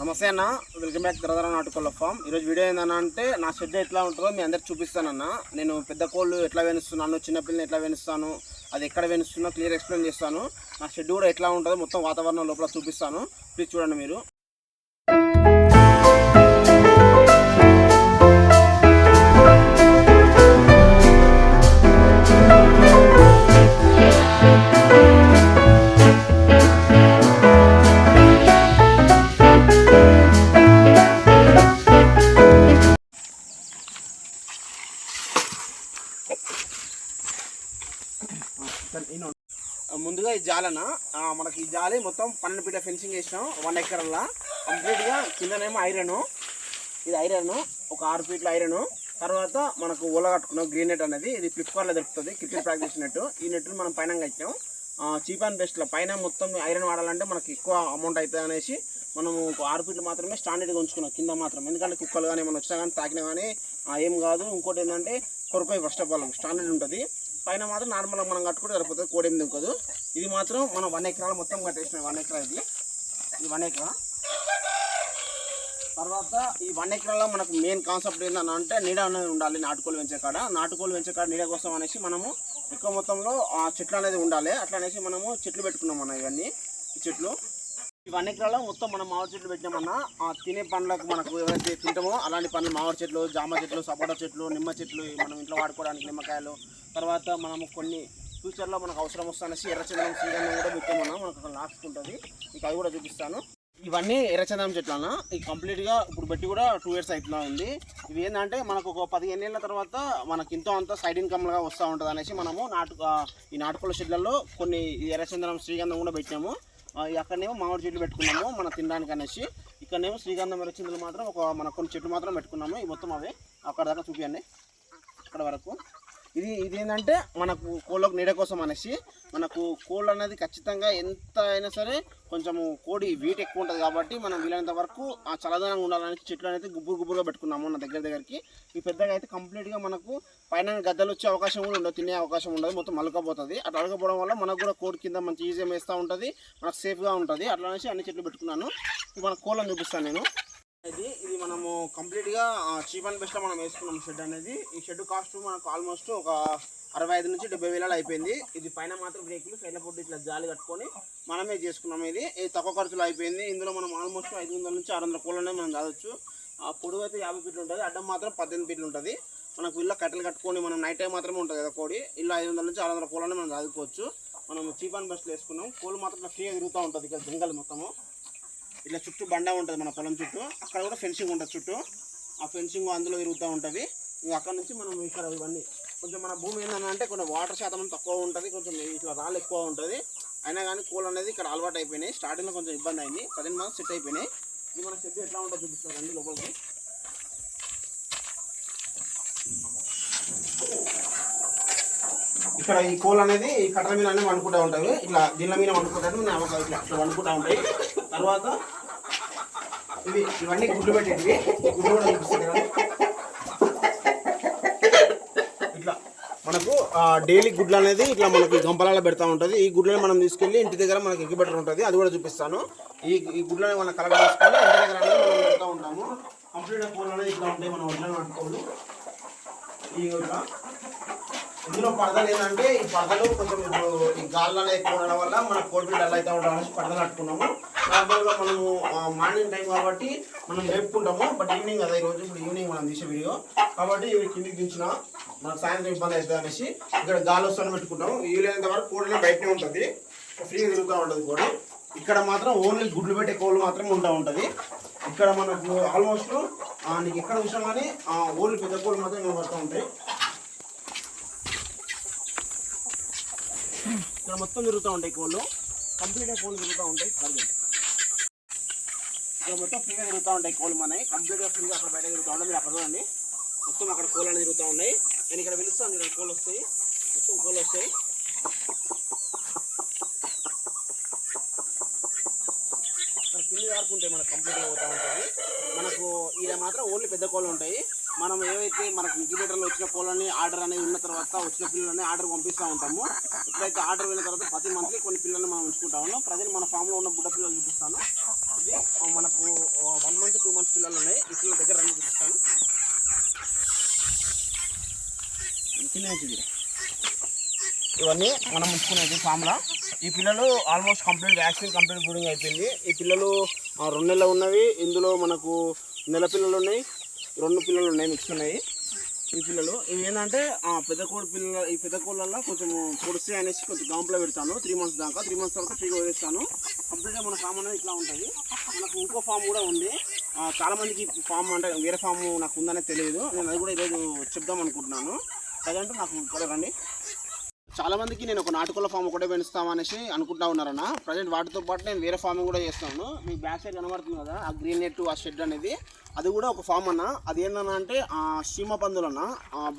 నమస్తే అన్న. Welcome back దరదర నాటుకోళ్ళ ఫామ్ ఈరోజు వీడియో ఏందన్నా అంటే నా షెడ్ ఎట్లా ఉంటుందో మీ అందరికి చూపిస్తానన్న. నేను పెద్ద కోళ్ళు ఎట్లా వెనుస్తున్నాను చిన్నపిల్లని ఎట్లా వెనుస్తాను అది ఎక్కడ వెనుస్తున్నా క్లియర్ ఎక్స్ప్లెయిన్ చేస్తాను. నా షెడ్ కూడా ఎట్లా ఉంటుందో మొత్తం వాతావరణం లోపల చూపిస్తాను. ప్లీజ్ చూడండి మీరు. ముందుగా ఈ జాలన మనకి ఈ జాలి మొత్తం పన్నెండు పీట ఫెన్సింగ్ వేసినాం వన్ ఎకర్లా. కంప్లీట్గా కిందనేమో ఐరన్ ఇది ఐరన్ ఒక ఆరు ఫీట్ల ఐరన్ తర్వాత మనకు ఓల కట్టుకున్నాం గ్రీన్ నెట్ అనేది. ఇది ఫ్లిప్కార్ట్లో దొరుకుతుంది క్రికెట్ ప్రాక్టీస్ నెట్ ఈ నెట్ను మనం పైన కట్టాం చీప్ అండ్ బెస్ట్లో పైన మొత్తం ఐరన్ వాడాలంటే మనకి ఎక్కువ అమౌంట్ అవుతుంది అనేసి మనం ఒక ఆరు ఫీట్లు మాత్రమే స్టాండర్డ్గా ఉంచుకున్నాం కింద మాత్రం. ఎందుకంటే కుక్కలు కానీ ఏమైనా వచ్చినా కానీ తాకినా కానీ ఏం కాదు. ఇంకోటి ఏంటంటే కొరపాయి ఫస్ట్ ఆఫ్ ఆల్ స్టాండర్డ్ ఉంటుంది. పైన మాత్రం నార్మల్గా మనం కట్టుకుంటే సరిపోతుంది కోడి దింకదు. ఇది మాత్రం మనం వన్ ఎకరాలు మొత్తం కట్టేసిన వన్ ఎకరా ఇది. ఇది వన్ ఎకరా. తర్వాత ఈ వన్ ఎకరాలో మనకు మెయిన్ కాన్సెప్ట్ ఏంటన్నా అంటే నీడ అనేది ఉండాలి నాటుకోలు పెంచే కాడ. నాటుకోలు పెంచే కాడ నీడ కోసం అనేసి మనము ఎక్కువ మొత్తంలో ఆ చెట్లు అనేది ఉండాలి. అట్లా అనేసి మనము చెట్లు పెట్టుకున్నాం అన్న ఇవన్నీ ఈ చెట్లు. ఈ వన్ ఎకరాలో మొత్తం మనం మామిడి చెట్లు పెట్టినామన్నా ఆ తినే పండ్లకు మనకు ఏవైతే తింటామో అలాంటి పండ్లు మామిడి చెట్లు జామ చెట్లు సపోటా చెట్లు నిమ్మ చెట్లు మనం ఇంట్లో వాడుకోవడానికి నిమ్మకాయలు తర్వాత మనము కొన్ని ఫ్యూచర్లో మనకు అవసరం వస్తానేసి ఎర్రచందనం శ్రీగంధం కూడా పెట్టామన్నా మనకు అక్కడ లాస్ట్ ఉంటుంది. మీకు అది కూడా చూపిస్తాను. ఇవన్నీ ఎర్రచందనం చెట్లు ఇది కంప్లీట్గా ఇప్పుడు పెట్టి కూడా టూ ఇయర్స్ అవుతున్నా ఉంది. ఇవి ఏంటంటే మనకు ఒక పదిహేను ఏళ్ళ తర్వాత మనకి ఇంతో అంత సైడ్ ఇన్కమ్గా వస్తూ ఉంటుంది అనేసి మనము నాటు ఈ నాటుకోళ్ళ చెట్లలో కొన్ని ఎర్రచందనం శ్రీగంధం కూడా పెట్టాము అక్కడనేమో మామిడి చెట్లు పెట్టుకున్నాము మనం తినడానికి అనేసి. ఇక్కడనేమో శ్రీగంధం ఎర్రచందలు మాత్రం ఒక మన కొన్ని చెట్లు మాత్రం పెట్టుకున్నాము. ఈ మొత్తం అవే. అక్కడ దాకా చూపించండి అక్కడ వరకు. ఇది ఇది ఏంటంటే మనకు కోళ్ళకు నీడ కోసం అనేసి మనకు కోళ్ళు అనేది ఖచ్చితంగా ఎంత అయినా సరే కొంచెము కోడి వీట్ ఎక్కువ ఉంటుంది కాబట్టి మనం వీలైనంత వరకు ఆ చల్లదనంగా ఉండాలని చెట్లు అనేది గుబ్బురు గుబ్బురుగా పెట్టుకున్నాము నా దగ్గర దగ్గరికి. ఈ పెద్దగా అయితే కంప్లీట్గా మనకు పైన గద్దలు వచ్చే అవకాశం కూడా ఉండదు తినే అవకాశం ఉండదు మొత్తం మలకపోతుంది అట్లా అలకపోవడం వల్ల మనకు కూడా కోడి కింద మంచి ఈజీగా వేస్తూ ఉంటుంది మనకు సేఫ్గా ఉంటుంది. అట్లా అనేసి అన్ని చెట్లు పెట్టుకున్నాను. ఇప్పుడు మన కోళ్ళని చూపిస్తాను నేను. ఇది ఇది మనము కంప్లీట్గా చీప్ అండ్ బెస్ట్లో మనం వేసుకున్నాం షెడ్ అనేది. ఈ షెడ్ కాస్ట్ మనకు ఆల్మోస్ట్ ఒక అరవై ఐదు నుంచి డెబ్బై వేలలో అయిపోయింది. ఇది పైన మాత్రం బ్రేకులు సైడ్ల పొట్టు ఇట్లా జాలి కట్టుకొని మనమే చేసుకున్నాం ఇది. ఇది తక్కువ ఖర్చులో అయిపోయింది. ఇందులో మనం ఆల్మోస్ట్ ఐదు వందల నుంచి ఆరు వందల కోళ్ళనే మనం చదవచ్చు. ఆ పొడవు అయితే యాభై ఫీట్లు ఉంటుంది. అడ్డం మాత్రం పద్దెనిమిది ఫీట్లు ఉంటుంది. మనకు ఇల్లు కట్టెలు కట్టుకొని మనం నైట్ టైం మాత్రమే ఉంటుంది కదా కోడి. ఇల్లు ఐదు వందల నుంచి ఆరు వందల కోళ్ళనే మనం చదువుకోవచ్చు. మనం చీప్ అండ్ బెస్ట్లో వేసుకున్నాం. కోళ్ళు మాత్రం ఫ్రీగా తిరుగుతూ ఉంటుంది ఇక్కడ జంగల్ మొత్తము. ఇట్లా చుట్టూ బండ ఉంటుంది మన పొలం చుట్టూ. అక్కడ కూడా ఫెన్సింగ్ ఉంటుంది చుట్టూ. ఆ ఫెన్సింగ్ అందులో తిరుగుతూ ఉంటుంది. ఇంకా అక్కడ నుంచి మనం ఇక్కడ ఇవన్నీ కొంచెం మన భూమి ఏంటంటే కొంచెం వాటర్ శాతం తక్కువ ఉంటుంది. కొంచెం ఇట్లా రాళ్ళు ఎక్కువ ఉంటుంది. అయినా కానీ కోళ్ళు అనేది ఇక్కడ అలవాటు అయిపోయినాయి. స్టార్టింగ్లో కొంచెం ఇబ్బంది అయింది. పదిహేను మంది సెట్ అయిపోయినాయి. ఇది మన సెట్ ఎట్లా ఉంటుందో చూపిస్తారండి లోపలికి. ఇక్కడ ఈ కోల్ అనేది ఈ కట్టల మీద అనేది వండుకుంటూ ఉంటాయి ఇట్లా దీనిల మీద వండుకుంటారు ఇట్లా ఇట్లా వండుకుంటూ ఉంటాయి తర్వాత ఇవి ఇవన్నీ గుడ్లు పెట్టేటివి. గుడ్లు కూడా చూపిస్తాను కదా. ఇట్లా మనకు డైలీ గుడ్లు అనేది ఇట్లా మనకి గంపలాల పెడతా ఉంటుంది. ఈ గుడ్లని మనం తీసుకెళ్ళి ఇంటి దగ్గర మనకి ఎగ్గిబెటర్ ఉంటుంది. అది కూడా చూపిస్తాను. ఈ ఈ గుడ్లని మనం కలగ తీసుకొని ఇంటి దగ్గర అనేది మనం పెడతా ఉంటాము. కంప్లీట్ పూలు అనేది ఇట్లా ఉంటాయి మనం వడ్లను పట్టుకోవాలి ఈ ఇట్లా ఇందులో పరదలు ఏంటంటే ఈ పరదలు కొంచెం ఇప్పుడు ఈ గాల్లో ఎక్కువ ఉండడం వల్ల మన కోడి డల్ అవుతూ ఉండడం అనేసి పరదలు కట్టుకున్నాము నార్మల్గా మనము మార్నింగ్ టైం కాబట్టి మనం వేపుకుంటాము బట్ ఈవినింగ్ కదా ఈరోజు ఇప్పుడు ఈవినింగ్ మనం తీసే వీడియో కాబట్టి ఇవి కిందికి దించిన మనకు సాయంత్రం ఇబ్బంది అవుతుంది అనేసి ఇక్కడ గాలి వస్తాను పెట్టుకుంటాము. వీలైనంత వరకు కోడిలో బయటనే ఉంటుంది. ఫ్రీగా తిరుగుతూ ఉంటుంది కోడి. ఇక్కడ మాత్రం ఓన్లీ గుడ్లు పెట్టే కోళ్ళు మాత్రమే ఉంటా ఉంటుంది. ఇక్కడ మనకు ఆల్మోస్ట్ నీకు ఎక్కడ చూసినా కానీ ఓన్లీ పెద్ద కోళ్ళు మాత్రం కనబడుతూ ఉంటాయి. ఇక్కడ మొత్తం తిరుగుతూ ఉంటాయి కోళ్ళు కంప్లీట్గా కోళ్ళు తిరుగుతూ ఉంటాయి. కరెక్ట్ ఇక్కడ మొత్తం ఫ్రీగా తిరుగుతూ ఉంటాయి కోళ్ళు మనవి. కంప్లీట్గా ఫ్రీగా అక్కడ బయట తిరుగుతూ ఉంటాయి. మీరు అక్కడ చూడండి. మొత్తం అక్కడ కోళ్ళు అనేది తిరుగుతూ ఉన్నాయి. నేను ఇక్కడ పిలుస్తాను ఇక్కడ కోళ్ళు వస్తాయి. మొత్తం కోళ్ళు వస్తాయి. ఇక్కడ కింద వరకు ఉంటాయి మనకు కంప్లీట్గా పోతూ ఉంటుంది మనకు ఇలా మాత్రం ఓన్లీ పెద్ద కోళ్ళు ఉంటాయి. మనం ఏవైతే మనకు ఇంక్యుబేటర్లో వచ్చిన కోళ్ళని ఆర్డర్ అనేది ఉన్న తర్వాత వచ్చిన పిల్లలని ఆర్డర్ పంపిస్తూ ఉంటాము. ఎప్పుడైతే ఆర్డర్ వెళ్ళిన తర్వాత ప్రతి మంత్లీ కొన్ని పిల్లల్ని మనం ఉంచుకుంటాము ప్రజెంట్ మన ఫామ్లో ఉన్న బుడ్డ పిల్లలు చూపిస్తాను. ఇది మనకు వన్ మంత్ టూ మంత్స్ పిల్లలు ఉన్నాయి. ఈ పిల్లల దగ్గర రండి చూపిస్తాను. ఇవన్నీ మనం ఉంచుకునేది ఫామ్లో ఈ పిల్లలు almost complete vaccine complete brooding అయిపోయింది. ఈ పిల్లలు రెండు నెలలు ఉన్నవి. ఇందులో మనకు నెల పిల్లలు ఉన్నాయి. రెండు పిల్లలు ఉన్నాయి మిక్స్ ఉన్నాయి. ఈ పిల్లలు. ఇవి ఏంటంటే ఆ, పెద్ద కోడి పిల్లల ఈ పెద్ద కోళ్ళల్లో కొంచెం పొడిస్తే అనేసి కొంచెం గాంపులో పెడతాను. త్రీ మంత్స్ దాకా. త్రీ మంత్స్ తర్వాత ఫ్రీగా వదిలేస్తాను. కంప్లీట్గా మన ఫామ్ అనేది ఇట్లా ఉంటుంది. మనకు ఇంకో ఫామ్ కూడా ఉంది. చాలామందికి ఫామ్ అంటే వేరే ఫామ్ నాకు ఉందనే తెలియదు. నేను అది కూడా ఈరోజు చెప్దాం అనుకుంటున్నాను. అదంటే నాకు ఇక్కడ రండి. నేను ఒక నాటుకోళ్ళ ఫామ్ ఒకటే పెంచుతామనేసి అనుకుంటా ఉన్నారన్న. ప్రజెంట్ వాటితో పాటు నేను వేరే ఫామ్ కూడా చేస్తాను. మీ బ్యాక్ సైడ్ కనబడుతుంది కదా ఆ గ్రీన్ నెట్ ఆ షెడ్ అనేది. అది కూడా ఒక ఫామ్ అన్న. అది ఏంటన్నా అంటే సీమ పందులన్న.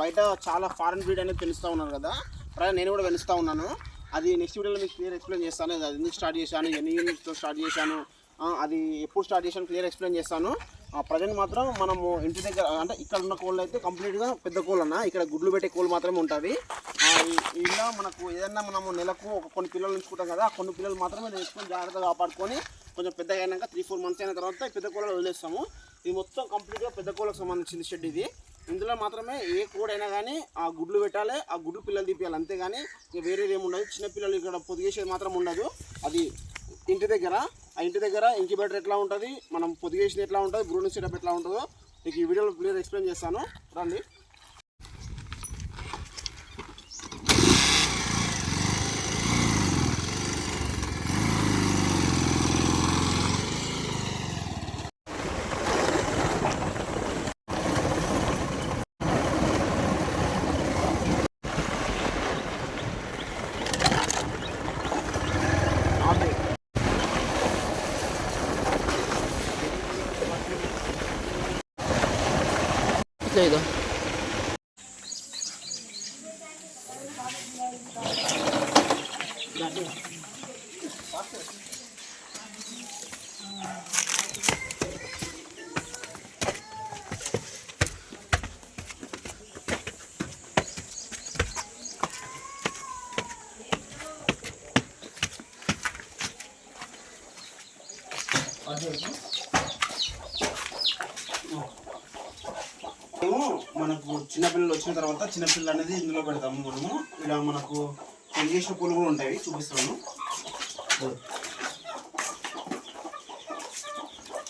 బయట చాలా ఫారెన్ బ్రీడ్ అనేది పెంచుతూ ఉన్నారు కదా. ప్రజెంట్ నేను కూడా పెంచుతూ ఉన్నాను. అది నెక్స్ట్ వీడియోలో మీకు క్లియర్ ఎక్స్ప్లెయిన్ చేస్తాను. అది ఎందుకు స్టార్ట్ చేశాను ఎన్ని యూనిట్స్తో స్టార్ట్ చేశాను అది ఎప్పుడు స్టార్ట్ చేశాను క్లియర్ ఎక్స్ప్లెయిన్ చేస్తాను. ప్రజెంట్ మాత్రం మనము ఇంటి దగ్గర అంటే ఇక్కడ ఉన్న కోళ్ళు అయితే కంప్లీట్గా పెద్ద కోళ్ళు అన్న ఇక్కడ గుడ్లు పెట్టే కోళ్ళు మాత్రమే ఉంటుంది. ఇలా మనకు ఏదన్నా మనము నెలకు ఒక కొన్ని పిల్లలు ఉంచుకుంటాం కదా ఆ కొన్ని పిల్లలు మాత్రమే తెచ్చుకొని జాగ్రత్తగా కాపాడుకొని కొంచెం పెద్దగా అయినాక త్రీ ఫోర్ మంత్స్ అయిన తర్వాత పెద్ద కోళ్ళలో వదిలేస్తాము. ఇది మొత్తం కంప్లీట్గా పెద్ద కోళ్ళకు సంబంధించిన షెడ్ ఇది. ఇందులో మాత్రమే ఏ కోడైనా కానీ ఆ గుడ్లు పెట్టాలి ఆ గుడ్లు పిల్లలు తీపియాలి. అంతేగాని ఇక వేరేది ఏమి ఉండదు. ఇక్కడ పొదిగేసేది మాత్రం ఉండదు. అది ఇంటి దగ్గర ఆ ఇంటి దగ్గర ఇంక్యుబేటర్ ఎట్లా ఉంటుంది? మనం పొదిగేసిన ఎట్లా ఉంటుంది? బ్రూనింగ్ సెటప్ ఎట్లా ఉంటుందో మీకు ఈ వీడియోలో క్లియర్ ఎక్స్ప్లెయిన్ చేస్తాను. రండి. 맛있어 이거 아니, 아니. మనకు చిన్నపిల్లలు వచ్చిన తర్వాత చిన్నపిల్లలు అనేది ఇందులో పెడతాము మనము. ఇలా మనకు పెళ్ళి చేసిన పూలు కూడా ఉంటాయి చూపిస్తాను.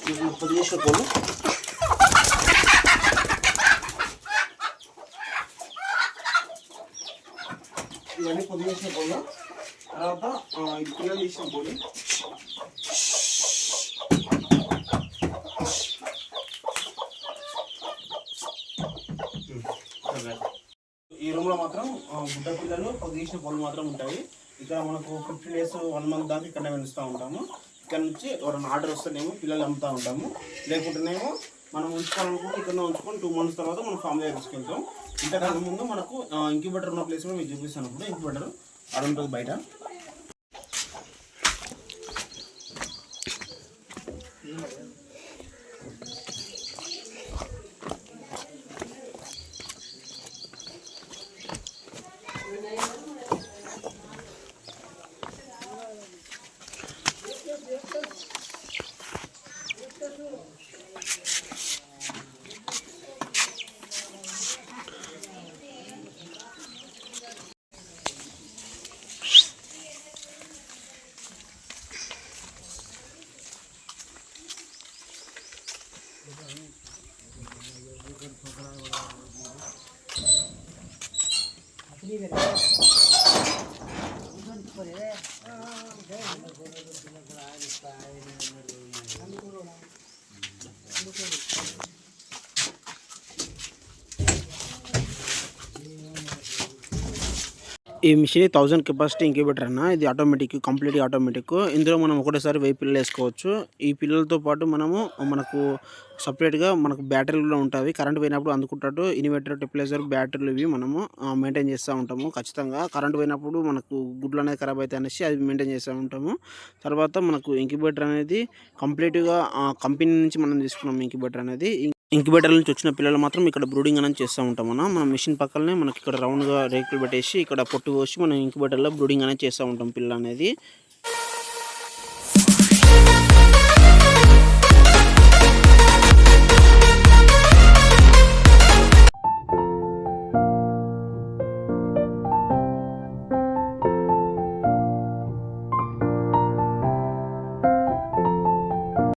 ఇవి చేసిన పూలు. ఇవన్నీ పొద్దు చేసిన పూలు. తర్వాత ఇది పిల్లలు చేసిన పూలు. గుడ్డ పిల్లలు పొదిగేసిన పళ్ళు మాత్రం ఉంటాయి. ఇక్కడ మనకు ఫిఫ్టీ డేస్ వన్ మంత్ దాకా ఇక్కడ పెంచుతూ ఉంటాము. ఇక్కడ నుంచి ఎవరైనా ఆర్డర్ వస్తేనేమో పిల్లలు అమ్ముతూ ఉంటాము. లేకుంటేనేమో మనం ఉంచుకోవాలనుకుంటే ఇక్కడ ఉంచుకొని టూ మంత్స్ తర్వాత మనం ఫామ్ దగ్గర తీసుకెళ్తాం. ఇంతకంటే ముందు మనకు ఇంక్యుబేటర్ ఉన్న ప్లేస్ కూడా మీకు చూపిస్తాను ఇప్పుడు ఇంక్యుబేటర్ అది బయట. ఈ మిషన్ థౌజండ్ కెపాసిటీ ఇంక్యుబేటర్ అన్న. ఇది ఆటోమేటిక్ కంప్లీట్ ఆటోమేటిక్ ఇందులో మనం ఒకటేసారి వెయ్యి పిల్లలు వేసుకోవచ్చు. ఈ పిల్లలతో పాటు మనము మనకు సపరేట్గా మనకు బ్యాటరీలు కూడా ఉంటాయి కరెంట్ పోయినప్పుడు అందుకుంటాడు. ఇన్వర్టర్ టెప్లైజర్ బ్యాటరీలు ఇవి మనము మెయింటైన్ చేస్తూ ఉంటాము. ఖచ్చితంగా కరెంట్ పోయినప్పుడు మనకు గుడ్లు అనేది ఖరాబ్ అవుతాయి అనేసి అది మెయింటైన్ చేస్తూ ఉంటాము. తర్వాత మనకు ఇంక్యుబేటర్ అనేది కంప్లీట్గా కంపెనీ నుంచి మనం తీసుకున్నాం ఇంక్యుబేటర్ అనేది. ఇంక్యుబేటర్ నుంచి వచ్చిన పిల్లలు మాత్రం ఇక్కడ బ్రూడింగ్ అనేది చేస్తూ ఉంటాం మనం మన మిషన్ పక్కనే మనకి ఇక్కడ రౌండ్గా రేకులు పెట్టేసి ఇక్కడ పొట్టు పోసి మనం ఇంక్యుబేటర్లో బ్రూడింగ్ అనేది చేస్తూ ఉంటాం పిల్ల అనేది.